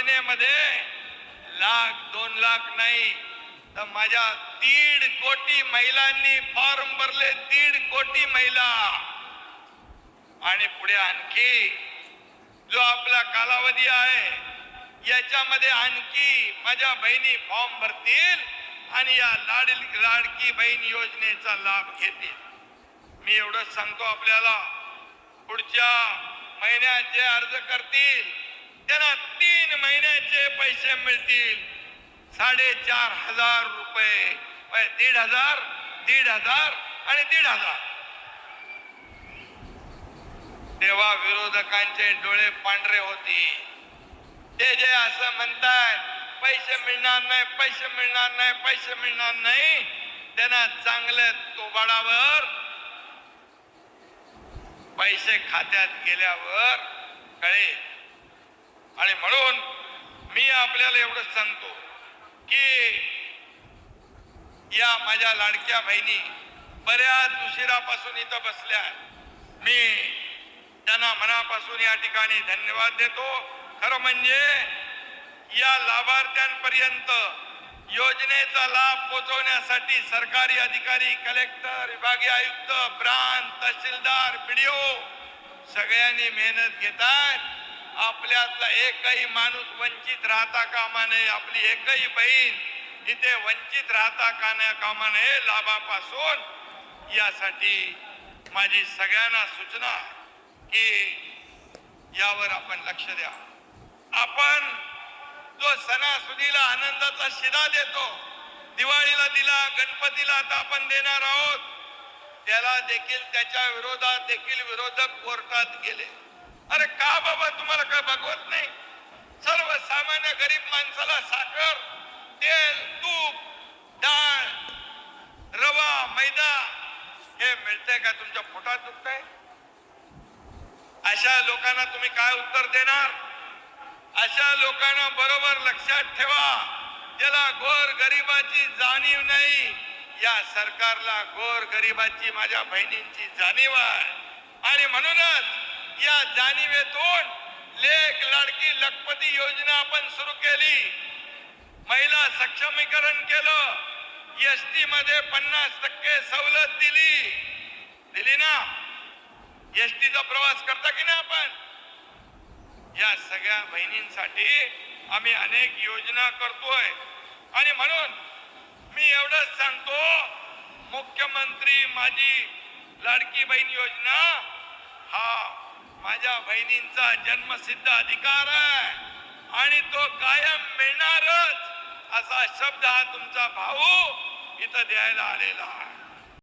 योजनेमध्ये लाख दोन लाख नाही. तर माझ्या दीड कोटी महिलांनी फॉर्म भरले दीड कोटी महिला. आणि पुढे आणखी जो आपला कालावधी आहे याच्यामध्ये आणखी माझ्या बहिणी फॉर्म भरतील आणि या लाड लाडकी बहीण योजनेचा लाभ घेतील. मी एवढंच सांगतो आपल्याला. पुढच्या महिन्यात जे अर्ज करतील पैसे मिळतील. साडेचार हजार रुपये. दीड हजार दीड हजार आणि दीड हजार. तेव्हा विरोधकांचे डोळे पांढरे होते. ते जे असं म्हणतात पैसे मिळणार नाही पैसे मिळणार नाही पैसे मिळणार नाही त्यांना चांगल्या तोबाडावर पैसे खात्यात गेल्यावर कळेल. आणि म्हणून मी आपल्याला एवढंच सांगतो की या माझ्या लाडक्या बहिणी बऱ्याच उशिरापासून इथं बसल्या मी त्यांना मनापासून या ठिकाणी धन्यवाद देतो. खरं म्हणजे या लाभार्थ्यांपर्यंत योजनेचा लाभ पोहोचवण्यासाठी सरकारी अधिकारी कलेक्टर विभागीय आयुक्त प्रांत तहसीलदार बीडीओ सगळ्यांनी मेहनत घेतात आपल्यातला एकही माणूस वंचित राहता कामा नये. आपली एकही बहीण इथे वंचित राहता काना कामा नये. लाभापासून यासाठी माझी सगळ्यांना सूचना की यावर आपण लक्ष द्या. आपण जो सणासुदीला आनंदाचा शिदा देतो दिवाळीला दिला गणपतीला आता आपण देणार आहोत त्याला देखील त्याच्या विरोधात देखील विरोधक कोर्टात गेले. अरे का बाबा तुम्हाला काय बघवत नाही? सर्वसामान्य गरीब माणसाला साखर तेल तूप डाळ रवा मैदा हे मिळतंय का? तुमच्या पोटात दुखतंय? अशा लोकांना तुम्ही काय उत्तर देणार? अशा लोकांना बरोबर लक्षात ठेवा. ज्याला गोर गरिबाची जाणीव नाही या सरकारला गोर गरिबाची माझ्या बहिणींची जाणीव आहे. आणि म्हणूनच या जाणीवेतून लेख लाडकी लखपती योजना आपण सुरू केली. महिला सक्षमीकरण केलं. एस टी मध्ये पन्नास टक्के सवलत दिली. दिली ना? एस टीचा प्रवास करता की नाही आपण? या सगळ्या बहिणींसाठी आम्ही अनेक योजना करतोय. आणि म्हणून मी एवढंच सांगतो मुख्यमंत्री माझी लाडकी बहीण योजना माझ्या बहिणींचा जन्मसिद्ध अधिकार आहे. आणि तो कायम मिळणारच असा शब्द हा तुमचा भाऊ इथं द्यायला आलेला आहे.